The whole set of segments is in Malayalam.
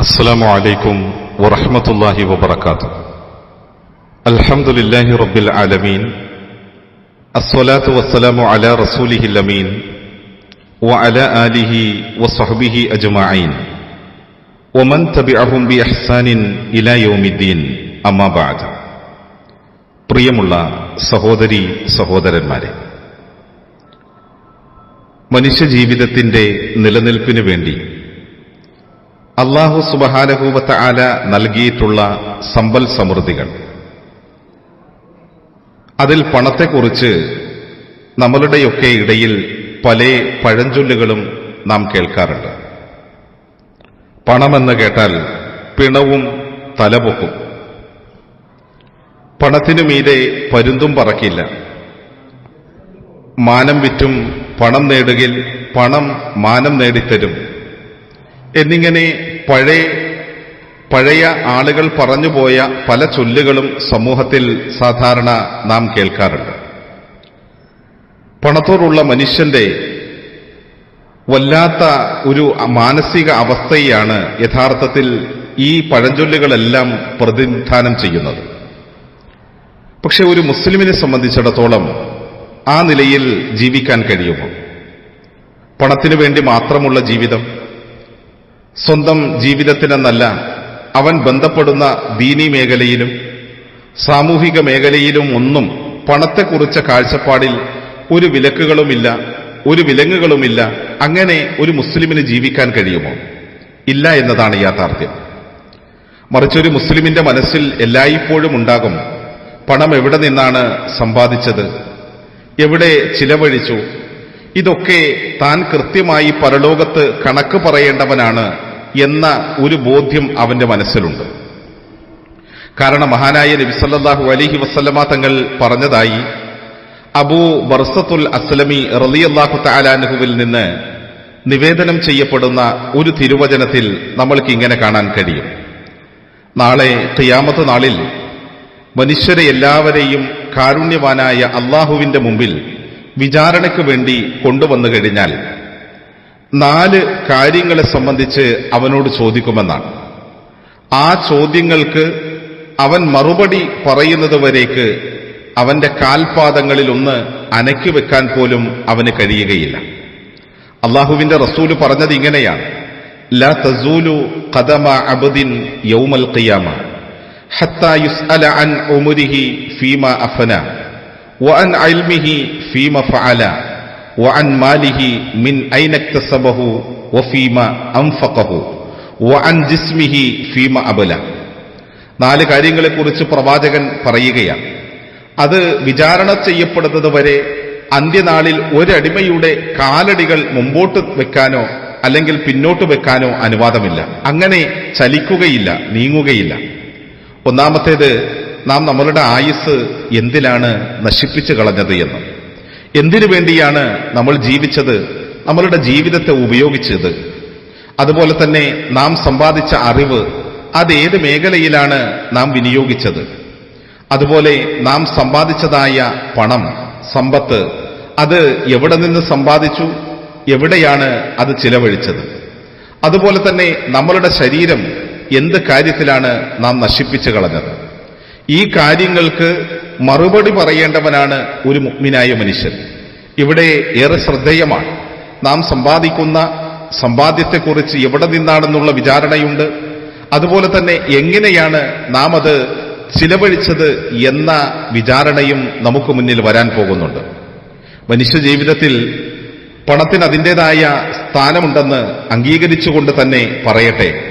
السلام عليكم ورحمة الله وبركاته الحمد لله رب العالمين الصلاة والسلام على رسوله الأمين وعلى آله وصحبه أجمعين ومن تبعهم بإحسان إلى يوم الدين أما بعد പ്രിയമുള്ള സഹോദരി സഹോദരന്മാരെ മനുഷ്യജീവിതത്തിന്റെ നിലനിൽപ്പിനു വേണ്ടി അള്ളാഹു സുബഹാനഹൂവത്ത ആല നൽകിയിട്ടുള്ള സമ്പൽ സമൃദ്ധികൾ. അതിൽ പണത്തെക്കുറിച്ച് നമ്മളുടെയൊക്കെ ഇടയിൽ പല പഴഞ്ചൊല്ലുകളും നാം കേൾക്കാറുണ്ട്. പണമെന്ന് കേട്ടാൽ പിണവും തലപൊക്കും. പണത്തിനു മീതെ പരുന്തും പറക്കില്ല. മാനം വിറ്റും പണം നേടുകിൽ പണം മാനം നേടിത്തരും. എന്നിങ്ങനെ പഴയ പഴയ ആളുകൾ പറഞ്ഞുപോയ പല ചൊല്ലുകളും സമൂഹത്തിൽ സാധാരണ നാം കേൾക്കാറുണ്ട്. പണത്തോടുള്ള മനുഷ്യന്റെ വല്ലാത്ത ഒരു മാനസിക അവസ്ഥയാണ് യഥാർത്ഥത്തിൽ ഈ പഴഞ്ചൊല്ലുകളെല്ലാം പ്രതിനിധാനം ചെയ്യുന്നത്. പക്ഷെ ഒരു മുസ്ലിമിനെ സംബന്ധിച്ചിടത്തോളം ആ നിലയിൽ ജീവിക്കാൻ കഴിയുമോ? പണത്തിനു വേണ്ടി മാത്രമുള്ള ജീവിതം സ്വന്തം ജീവിതത്തിനെന്നല്ല അവൻ ബന്ധപ്പെടുന്ന ദീനി മേഖലയിലും സാമൂഹിക മേഖലയിലും ഒന്നും പണത്തെക്കുറിച്ച കാഴ്ചപ്പാടിൽ ഒരു വിലക്കുകളുമില്ല ഒരു വിലങ്ങുകളുമില്ല അങ്ങനെ ഒരു മുസ്ലിമിന് ജീവിക്കാൻ കഴിയുമോ? ഇല്ല എന്നതാണ് യാഥാർത്ഥ്യം. മറിച്ചൊരു മുസ്ലിമിന്റെ മനസ്സിൽ എല്ലായ്പ്പോഴും ഉണ്ടാകും പണം എവിടെ നിന്നാണ് സമ്പാദിച്ചത് എവിടെ ചിലവഴിച്ചു ഇതൊക്കെ താൻ കൃത്യമായി പരലോകത്ത് കണക്ക് പറയേണ്ടവനാണ് എന്ന ഒരു ബോധ്യം അവന്റെ മനസ്സിലുണ്ട്. കാരണം മഹാനായ നബി നബിസല്ലാഹു അലിഹി വസ്ലമ തങ്ങൾ പറഞ്ഞതായി അബൂ ബർസത്തുൽ അസ്ലമി റലിയല്ലാഹു താലാനുഹുവിൽ നിന്ന് നിവേദനം ചെയ്യപ്പെടുന്ന ഒരു തിരുവചനത്തിൽ നമ്മൾക്ക് ഇങ്ങനെ കാണാൻ കഴിയും. നാളെ ഖിയാമത്ത് നാളിൽ മനുഷ്യരെ എല്ലാവരെയും കാരുണ്യവാനായ അള്ളാഹുവിന്റെ മുമ്പിൽ വിചാരണയ്ക്ക് വേണ്ടി കൊണ്ടുവന്നു കഴിഞ്ഞാൽ നാല് കാര്യങ്ങളെ സംബന്ധിച്ച് അവനോട് ചോദിക്കുമെന്നാണ്. ആ ചോദ്യങ്ങൾക്ക് അവൻ മറുപടി പറയുന്നത് പറയുന്നതുവരേക്ക് അവന്റെ കാൽപാദങ്ങളിൽ ഒന്ന് അനക്കി വെക്കാൻ പോലും അവന് കഴിയുകയില്ല. അള്ളാഹുവിന്റെ റസൂൽ പറഞ്ഞത് ഇങ്ങനെയാണ്. ല തസൂലു കദമ അബദിൻ യൗമൽ ഖിയാമ ഹത്താ യുസ്അല അൻ ഉമുരിഹി ഫീമ അഫന. وعن علمه فيما فعل وعن ماله من أين اكتسبه وفيما أنفقه وعن جسمه فيما أبلى നാല് കാര്യങ്ങളെക്കുറിച്ച് പ്രവാചകൻ പറയുകയാണ് അത് വിചാരണ ചെയ്യപ്പെടുന്നത് വരെ അന്ത്യനാളിൽ ഒരടിമയുടെ കാലടികൾ മുമ്പോട്ട് വെക്കാനോ അല്ലെങ്കിൽ പിന്നോട്ട് വെക്കാനോ അനുവാദമില്ല അങ്ങനെ ചലിക്കുകയില്ല നീങ്ങുകയില്ല ഒന്നാമത്തേത് നാം നമ്മളുടെ ആയുസ് എന്തിലാണ് നശിപ്പിച്ചു കളഞ്ഞത് എന്ന്. എന്തിനു വേണ്ടിയാണ് നമ്മൾ ജീവിച്ചത്? നമ്മളുടെ ജീവിതത്തെ ഉപയോഗിച്ചത്. അതുപോലെ തന്നെ നാം സമ്പാദിച്ച അറിവ് അത് ഏത് മേഖലയിലാണ് നാം വിനിയോഗിച്ചത്? അതുപോലെ നാം സമ്പാദിച്ചതായ പണം സമ്പത്ത് അത് എവിടെ നിന്ന് സമ്പാദിച്ചു? എവിടെയാണ് അത് ചിലവഴിച്ചത്? അതുപോലെ തന്നെ നമ്മളുടെ ശരീരം എന്ത് കാര്യത്തിലാണ് നാം നശിപ്പിച്ചു കളഞ്ഞത്? ഈ കാര്യങ്ങൾക്ക് മറുപടി പറയേണ്ടവനാണ് ഒരു മുഗ്മിനായ മനുഷ്യൻ. ഇവിടെ ഏറെ ശ്രദ്ധേയമാണ്. നാം സമ്പാദിക്കുന്ന സമ്പാദ്യത്തെക്കുറിച്ച് എവിടെ നിന്നാണെന്നുള്ള വിചാരണയുണ്ട്. അതുപോലെ തന്നെ എങ്ങനെയാണ് നാം അത് ചിലവഴിച്ചത് എന്ന വിചാരണയും നമുക്ക് മുന്നിൽ വരാൻ പോകുന്നുണ്ട്. മനുഷ്യ ജീവിതത്തിൽ പണത്തിന് അതിന്റെതായ സ്ഥാനമുണ്ടെന്ന് അംഗീകരിച്ചുകൊണ്ട് തന്നെ പറയട്ടെ.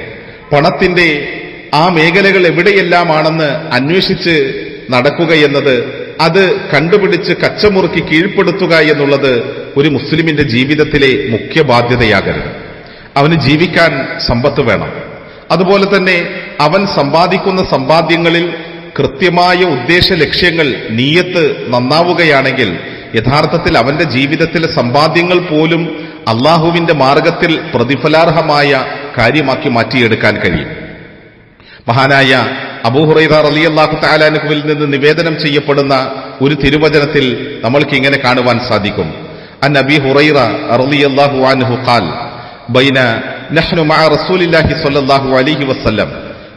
പണത്തിന്റെ ആ മേഖലകൾ എവിടെയെല്ലാമാണെന്ന് അന്വേഷിച്ച് നടക്കുക എന്നത് അത് കണ്ടുപിടിച്ച് കച്ചമുറുക്കി കീഴ്പ്പെടുത്തുക എന്നുള്ളത് ഒരു മുസ്ലിമിന്റെ ജീവിതത്തിലെ മുഖ്യ ബാധ്യതയാകരുത്. അവന് ജീവിക്കാൻ സമ്പത്ത് വേണം. അതുപോലെ തന്നെ അവൻ സമ്പാദിക്കുന്ന സമ്പാദ്യങ്ങളിൽ കൃത്യമായ ഉദ്ദേശ ലക്ഷ്യങ്ങൾ നീയത്ത് നന്നാവുകയാണെങ്കിൽ യഥാർത്ഥത്തിൽ അവന്റെ ജീവിതത്തിലെ സമ്പാദ്യങ്ങൾ പോലും അള്ളാഹുവിന്റെ മാർഗത്തിൽ പ്രതിഫലാർഹമായ കാര്യമാക്കി മാറ്റിയെടുക്കാൻ കഴിയും. മഹാനായ അബൂഹുറൈദ റലിയല്ലാഹു താലാനുഹുവിൽ നിന്ന് നിവേദനം ചെയ്യപ്പെടുന്ന ഒരു തിരുവചനത്തിൽ നമ്മൾക്ക് ഇങ്ങനെ കാണുവാൻ സാധിക്കും അൻ അബി ഹുറൈറ റളിയല്ലാഹു അൻഹു ഖാൽ بين نحن مع رسول الله صلى الله عليه وسلم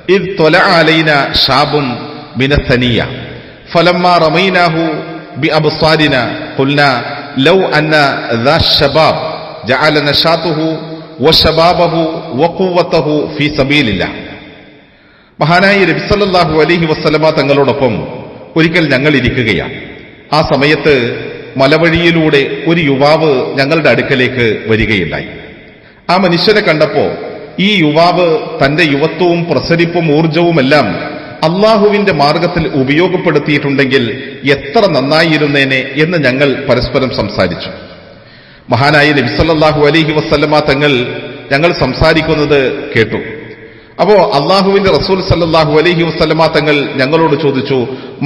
إذ طلع علينا شاب من الثنية فلما رميناه بأبصارنا قلنا لو أن ذا الشباب جعل نشاطه وشبابه وقوته في سبيل الله മഹാനായ രബിസല്ലാഹു അലഹി വസ്ലമ തങ്ങളോടൊപ്പം ഒരിക്കൽ ഞങ്ങൾ ഇരിക്കുകയാണ്. ആ സമയത്ത് മലവഴിയിലൂടെ ഒരു യുവാവ് ഞങ്ങളുടെ അടുക്കലേക്ക് വരികയുണ്ടായി. ആ മനുഷ്യനെ കണ്ടപ്പോ ഈ യുവാവ് തന്റെ യുവത്വവും പ്രസരിപ്പും ഊർജവുമെല്ലാം അള്ളാഹുവിന്റെ മാർഗത്തിൽ ഉപയോഗപ്പെടുത്തിയിട്ടുണ്ടെങ്കിൽ എത്ര നന്നായിരുന്നേനെ എന്ന് ഞങ്ങൾ പരസ്പരം സംസാരിച്ചു. മഹാനായ നബിസല്ലാഹു അലഹി വസ്ലമ തങ്ങൾ ഞങ്ങൾ സംസാരിക്കുന്നത് കേട്ടു. അപ്പോ അള്ളാഹുവിന്റെ റസൂൽ സല്ലാഹു അലഹി വസ്ലമ തങ്ങൾ ഞങ്ങളോട് ചോദിച്ചു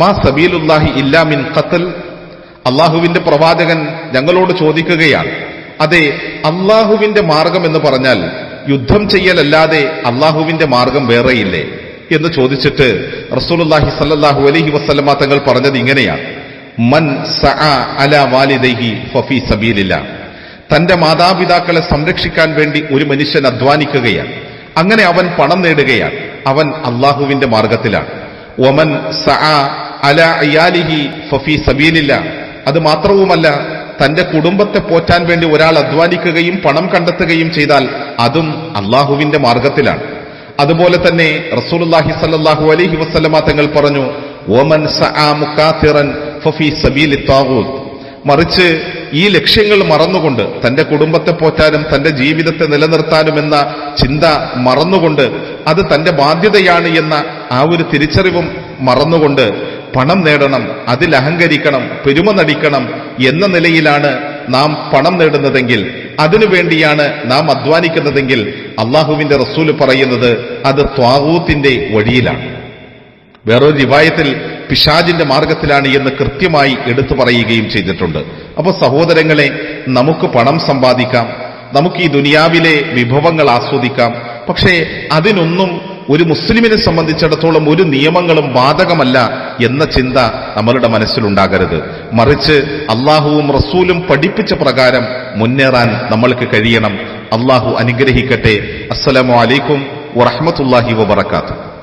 മാ സബീലുല്ലാഹി ഇല്ലാ മിൻ ഖത്തൽ? അള്ളാഹുവിന്റെ പ്രവാചകൻ ഞങ്ങളോട് ചോദിക്കുകയാണ് അതെ അള്ളാഹുവിന്റെ മാർഗം എന്ന് പറഞ്ഞാൽ യുദ്ധം ചെയ്യലല്ലാതെ അള്ളാഹുവിന്റെ മാർഗം വേറെയില്ലേ? എന്ന് ചോദിച്ചിട്ട് റസൂലുല്ലാഹി സല്ലാഹു അലഹി വസ്ലമ തങ്ങൾ പറഞ്ഞത് ഇങ്ങനെയാണ് മൻ അല വാലിദൈഹി ഫഫി സബീലില്ല. തന്റെ മാതാപിതാക്കളെ സംരക്ഷിക്കാൻ വേണ്ടി ഒരു മനുഷ്യൻ അധ്വാനിക്കുകയാണ്. അങ്ങനെ അവൻ പണം നേടുകയാണ്. അവൻ അള്ളാഹുവിന്റെ മാർഗത്തിലാണ്. ഒമൻ അല അയാലിഹി ഫഫി സബീലില്ല. അത് മാത്രവുമല്ല തന്റെ കുടുംബത്തെ പോറ്റാൻ വേണ്ടി ഒരാൾ അധ്വാനിക്കുകയും പണം കണ്ടെത്തുകയും ചെയ്താൽ അതും അള്ളാഹുവിന്റെ മാർഗത്തിലാണ്. അതുപോലെ തന്നെ റസൂലുല്ലാഹി സല്ലാഹു അലൈഹി വസ്ലമ തങ്ങൾ പറഞ്ഞു ഓമൻ സബീലി മറിച്ച് ഈ ലക്ഷ്യങ്ങൾ മറന്നുകൊണ്ട് തന്റെ കുടുംബത്തെ പോറ്റാനും തന്റെ ജീവിതത്തെ നിലനിർത്താനും എന്ന ചിന്ത മറന്നുകൊണ്ട് അത് തന്റെ ബാധ്യതയാണ് എന്ന ആ ഒരു തിരിച്ചറിവും മറന്നുകൊണ്ട് പണം നേടണം അതിൽ അഹങ്കരിക്കണം പെരുമ നടിക്കണം എന്ന നിലയിലാണ് നാം പണം നേടുന്നതെങ്കിൽ അതിനുവേണ്ടിയാണ് നാം അധ്വാനിക്കുന്നതെങ്കിൽ അള്ളാഹുവിന്റെ റസൂൽ പറയുന്നത് അത് ത്വാവൂത്തിന്റെ വഴിയിലാണ്. വേറൊരു റിവായത്തിൽ പിശാജിന്റെ മാർഗത്തിലാണ് എന്ന് കൃത്യമായി എടുത്തു പറയുകയും ചെയ്തിട്ടുണ്ട്. അപ്പോൾ സഹോദരങ്ങളെ നമുക്ക് പണം സമ്പാദിക്കാം നമുക്ക് ഈ ദുനിയാവിലെ വിഭവങ്ങൾ ആസ്വദിക്കാം. പക്ഷേ അതിനൊന്നും ഒരു മുസ്ലിമിനെ സംബന്ധിച്ചിടത്തോളം ഒരു നിയമങ്ങളും ബാധകമല്ല എന്ന ചിന്ത നമ്മളുടെ മനസ്സിലുണ്ടാകരുത്. മറിച്ച് അള്ളാഹുവും റസൂലും പഠിപ്പിച്ച പ്രകാരം മുന്നേറാൻ നമ്മൾക്ക് കഴിയണം. അള്ളാഹു അനുഗ്രഹിക്കട്ടെ. അസ്സലാമലൈക്കും വറഹമത്തല്ലാഹി വബർക്കാത്തു